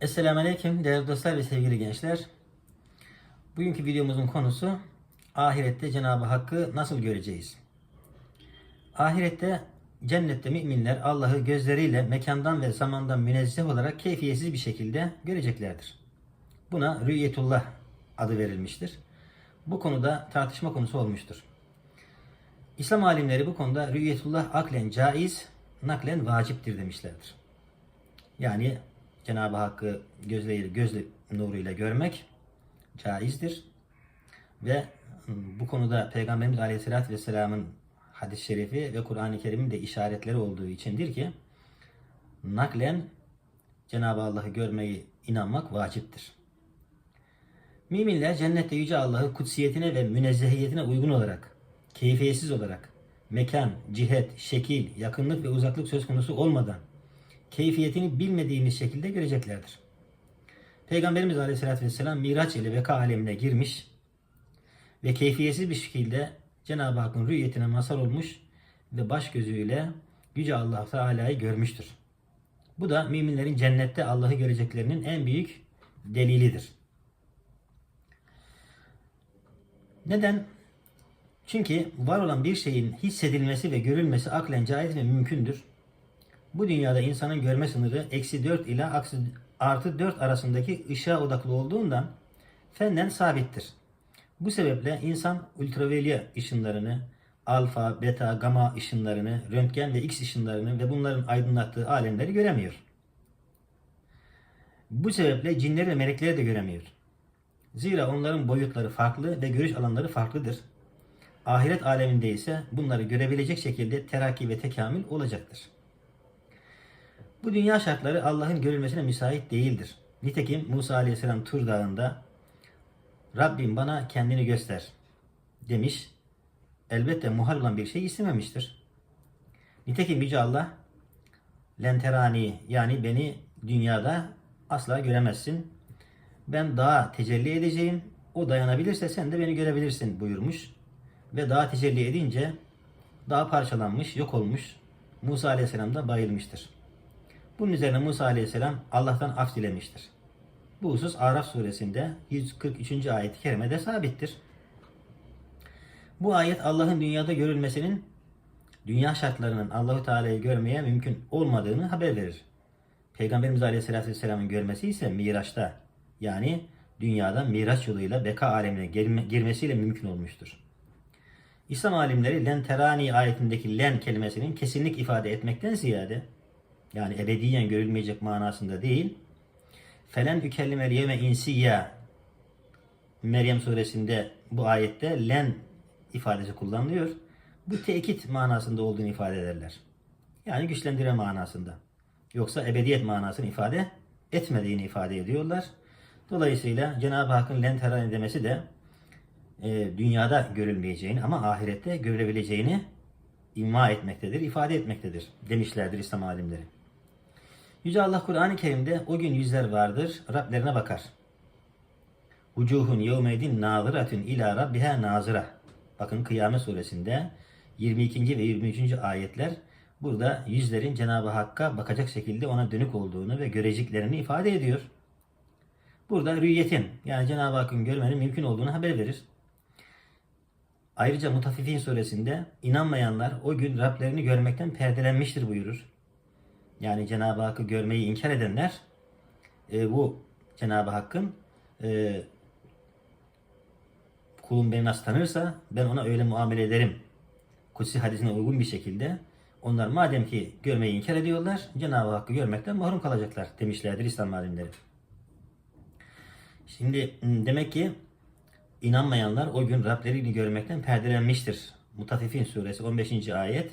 Esselamu Aleyküm değerli dostlar ve sevgili gençler. Bugünkü videomuzun konusu ahirette Cenab-ı Hakk'ı nasıl göreceğiz? Ahirette cennette müminler Allah'ı gözleriyle mekandan ve zamandan münezzeh olarak keyfiyetsiz bir şekilde göreceklerdir. Buna rüyetullah adı verilmiştir. Bu konuda tartışma konusu olmuştur. İslam alimleri bu konuda rüyetullah aklen caiz, naklen vaciptir demişlerdir. Yani Cenab-ı Hakk'ı gözle, gözle nuruyla görmek caizdir. Ve bu konuda Peygamberimiz Aleyhisselatü Vesselam'ın hadis-i şerifi ve Kur'an-ı Kerim'in de işaretleri olduğu içindir ki naklen Cenab-ı Allah'ı görmeyi inanmak vaciptir. Müminler cennette Yüce Allah'ı kutsiyetine ve münezzehiyetine uygun olarak, keyfiyetsiz olarak, mekan, cihet, şekil, yakınlık ve uzaklık söz konusu olmadan, keyfiyetini bilmediğimiz şekilde göreceklerdir. Peygamberimiz Aleyhisselatü Vesselam Miraç ile Beka alemine girmiş ve keyfiyetsiz bir şekilde Cenab-ı Hakk'ın rüyetine mazhar olmuş ve baş gözüyle Yüce Allah Teala'yı görmüştür. Bu da müminlerin cennette Allah'ı göreceklerinin en büyük delilidir. Neden? Çünkü var olan bir şeyin hissedilmesi ve görülmesi aklen caiz ve mümkündür. Bu dünyada insanın görme sınırı eksi 4 ile artı 4 arasındaki ışığa odaklı olduğundan fenden sabittir. Bu sebeple insan ultraviyole ışınlarını, alfa, beta, gamma ışınlarını, röntgen ve x ışınlarını ve bunların aydınlattığı alemleri göremiyor. Bu sebeple cinleri ve melekleri de göremiyor. Zira onların boyutları farklı ve görüş alanları farklıdır. Ahiret aleminde ise bunları görebilecek şekilde terakki ve tekamül olacaktır. Bu dünya şartları Allah'ın görülmesine müsait değildir. Nitekim Musa Aleyhisselam Tur Dağı'nda Rabbim bana kendini göster demiş. Elbette muhal olan bir şey istememiştir. Nitekim Yüce Allah lenterani yani beni dünyada asla göremezsin. Ben dağa tecelli edeceğim. O dayanabilirse sen de beni görebilirsin buyurmuş. Ve dağa tecelli edince dağ parçalanmış, yok olmuş. Musa Aleyhisselam da bayılmıştır. Bunun üzerine Musa Aleyhisselam Allah'tan af dilemiştir. Bu husus Araf suresinde 143. ayet-i kerimede sabittir. Bu ayet Allah'ın dünyada görülmesinin dünya şartlarının Allahu Teala'yı görmeye mümkün olmadığını haber verir. Peygamberimiz Aleyhisselatü Vesselam'ın görmesi ise Miraç'ta yani dünyada Miraç yoluyla beka alemine girme- girmesiyle mümkün olmuştur. İslam alimleri len terani ayetindeki len kelimesinin kesinlik ifade etmekten ziyade yani ebediyen görülmeyecek manasında değil. Felen ükellimel yevme insiyya Meryem suresinde bu ayette len ifadesi kullanılıyor. Bu tekit manasında olduğunu ifade ederler. Yani güçlendirme manasında. Yoksa ebediyet manasını ifade etmediğini ifade ediyorlar. Dolayısıyla Cenab-ı Hakk'ın len terani demesi de e, dünyada görülmeyeceğini ama ahirette görülebileceğini ima etmektedir, ifade etmektedir demişlerdir İslam alimleri. Yüce Allah Kur'an-ı Kerim'de o gün yüzler vardır, Rablerine bakar. Vucuhun yevmedin nazıratun ila rabbiha nazıra. Bakın Kıyamet suresinde 22. ve 23. ayetler burada yüzlerin Cenab-ı Hakk'a bakacak şekilde ona dönük olduğunu ve göreceklerini ifade ediyor. Burada rüyetin yani Cenab-ı Hakk'ın görmenin mümkün olduğunu haber verir. Ayrıca Mutaffifin suresinde inanmayanlar o gün Rablerini görmekten perdelenmiştir buyurur. Yani Cenab-ı Hakk'ı görmeyi inkar edenler e, bu Cenab-ı Hakk'ın e, kulum beni nasıl tanırsa ben ona öyle muamele ederim. Kutsi hadisine uygun bir şekilde onlar madem ki görmeyi inkar ediyorlar Cenab-ı Hakk'ı görmekten mahrum kalacaklar demişlerdir İslam alimleri. Şimdi demek ki inanmayanlar o gün Rablerini görmekten perdelenmiştir. Mutaffifin suresi 15. ayet.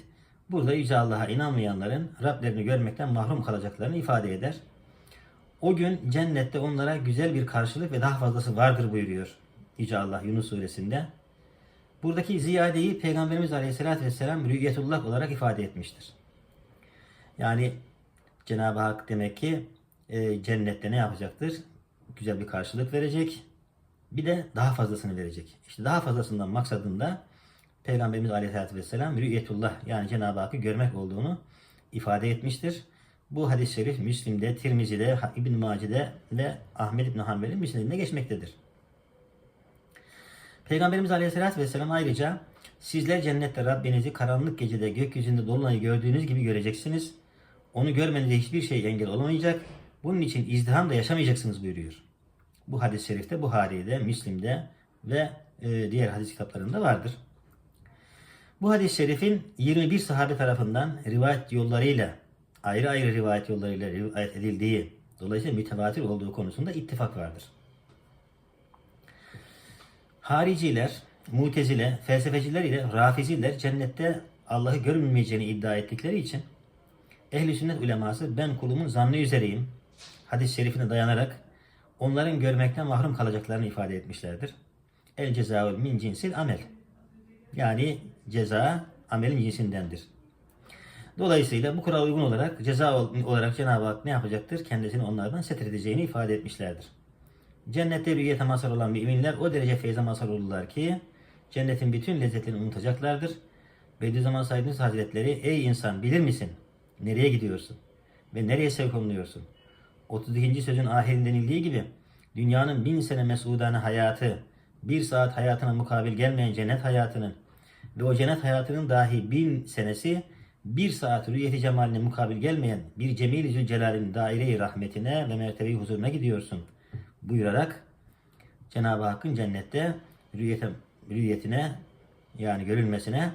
Burada Yüce Allah'a inanmayanların Rablerini görmekten mahrum kalacaklarını ifade eder. O gün cennette onlara güzel bir karşılık ve daha fazlası vardır buyuruyor Yüce Allah Yunus suresinde. Buradaki ziyadeyi Peygamberimiz Aleyhisselatü Vesselam rüyetullah olarak ifade etmiştir. Yani Cenab-ı Hak demek ki e, cennette ne yapacaktır? Güzel bir karşılık verecek. Bir de daha fazlasını verecek. İşte daha fazlasından maksadında Peygamberimiz Aleyhisselatü Vesselam rüyetullah yani Cenab-ı Hakk'ı görmek olduğunu ifade etmiştir. Bu hadis-i şerif Müslim'de, Tirmizi'de, İbn Mace'de ve Ahmed İbn Hanbel'in müsnedinde geçmektedir. Peygamberimiz Aleyhisselatü Vesselam ayrıca sizler cennette Rabbinizi karanlık gecede gökyüzünde dolunayı gördüğünüz gibi göreceksiniz. Onu görmenize hiçbir şey engel olamayacak. Bunun için izdiham da yaşamayacaksınız buyuruyor. Bu hadis-i şerifte Buhari'de, Müslim'de ve e, diğer hadis kitaplarında vardır. Bu hadis-i şerifin 21 sahabe tarafından rivayet yollarıyla ayrı ayrı rivayet yollarıyla rivayet edildiği dolayısıyla mütevatir olduğu konusunda ittifak vardır. Hariciler, mutezile, felsefeciler ile rafiziler cennette Allah'ı görmeyeceğini iddia ettikleri için ehli sünnet uleması ben kulumun zannı üzereyim hadis-i şerifine dayanarak onların görmekten mahrum kalacaklarını ifade etmişlerdir. El cezaül min cinsil amel. Yani ceza amelin cinsindendir. Dolayısıyla bu kurala uygun olarak ceza olarak Cenab-ı Hak ne yapacaktır? Kendisini onlardan setredeceğini ifade etmişlerdir. Cennette rüyete mazhar olan müminler o derece feyze mazhar olurlar ki cennetin bütün lezzetlerini unutacaklardır. Bediüzzaman Said Nursi Hazretleri ey insan bilir misin? Nereye gidiyorsun? Ve nereye sevk olunuyorsun? 32. sözün ahirinde denildiği gibi dünyanın bin sene mesudane hayatı, bir saat hayatına mukabil gelmeyen cennet hayatının ve o cennet hayatının dahi bin senesi bir saat rüyeti cemaline mukabil gelmeyen bir Cemil-i Zülcelal'in daire-i rahmetine ve mertebeyi huzuruna gidiyorsun buyurarak Cenab-ı Hakk'ın cennette rüyete, rüyetine yani görülmesine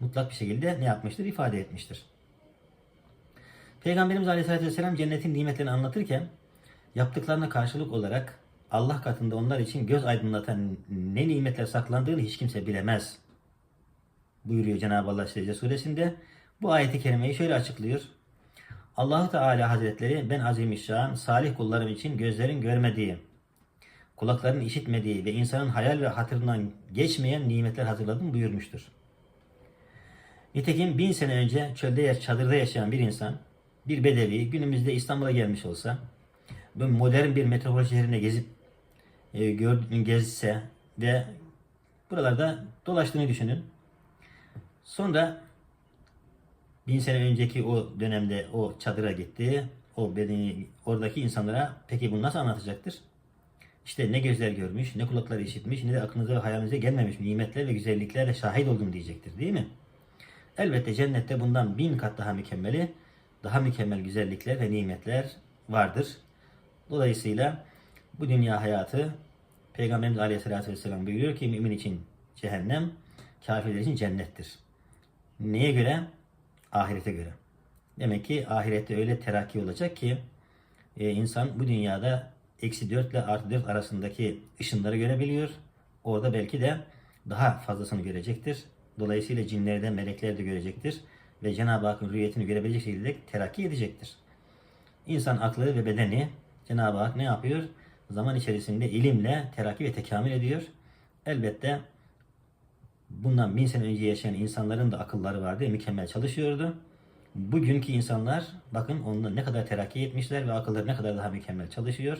mutlak bir şekilde ne yapmıştır? ifade etmiştir. Peygamberimiz Aleyhisselatü Vesselam cennetin nimetlerini anlatırken yaptıklarına karşılık olarak Allah katında onlar için göz aydınlatan ne nimetler saklandığını hiç kimse bilemez. Buyuruyor Cenab-ı Allah Secde suresinde. Bu ayeti kerimeyi şöyle açıklıyor. Allahu Teala Hazretleri ben azimüşşan salih kullarım için gözlerin görmediği, kulakların işitmediği ve insanın hayal ve hatırından geçmeyen nimetler hazırladım buyurmuştur. Nitekim bin sene önce çölde çadırda yaşayan bir insan, bir bedevi günümüzde İstanbul'a gelmiş olsa, modern bir metropol şehrine gezip e, gör, gezse ve buralarda dolaştığını düşünün. Sonra bin sene önceki o dönemde o çadıra gitti. O bedeni oradaki insanlara peki bunu nasıl anlatacaktır? İşte ne gözler görmüş, ne kulaklar işitmiş, ne de aklınıza ve hayalinize gelmemiş nimetler ve güzelliklerle şahit oldum diyecektir değil mi? Elbette cennette bundan bin kat daha mükemmeli, daha mükemmel güzellikler ve nimetler vardır. Dolayısıyla bu dünya hayatı Peygamberimiz Aleyhisselatü Vesselam buyuruyor ki mümin için cehennem, kafirler için cennettir. Neye göre? Ahirete göre. Demek ki ahirette öyle terakki olacak ki e, insan bu dünyada eksi 4 ile artı 4 arasındaki ışınları görebiliyor. Orada belki de daha fazlasını görecektir. Dolayısıyla cinleri de melekleri de görecektir. Ve Cenab-ı Hakk'ın rüyetini görebilecek şekilde terakki edecektir. İnsan aklı ve bedeni Cenab-ı Hak ne yapıyor? Zaman içerisinde ilimle terakki ve tekamül ediyor. Elbette bundan bin sene önce yaşayan insanların da akılları vardı, mükemmel çalışıyordu. Bugünkü insanlar bakın onunla ne kadar terakki etmişler ve akılları ne kadar daha mükemmel çalışıyor.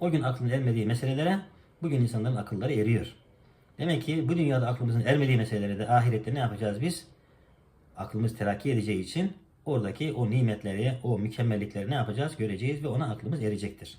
O gün aklın ermediği meselelere bugün insanların akılları eriyor. Demek ki bu dünyada aklımızın ermediği meselelere de ahirette ne yapacağız biz? Aklımız terakki edeceği için oradaki o nimetleri, o mükemmellikleri ne yapacağız? Göreceğiz ve ona aklımız erecektir.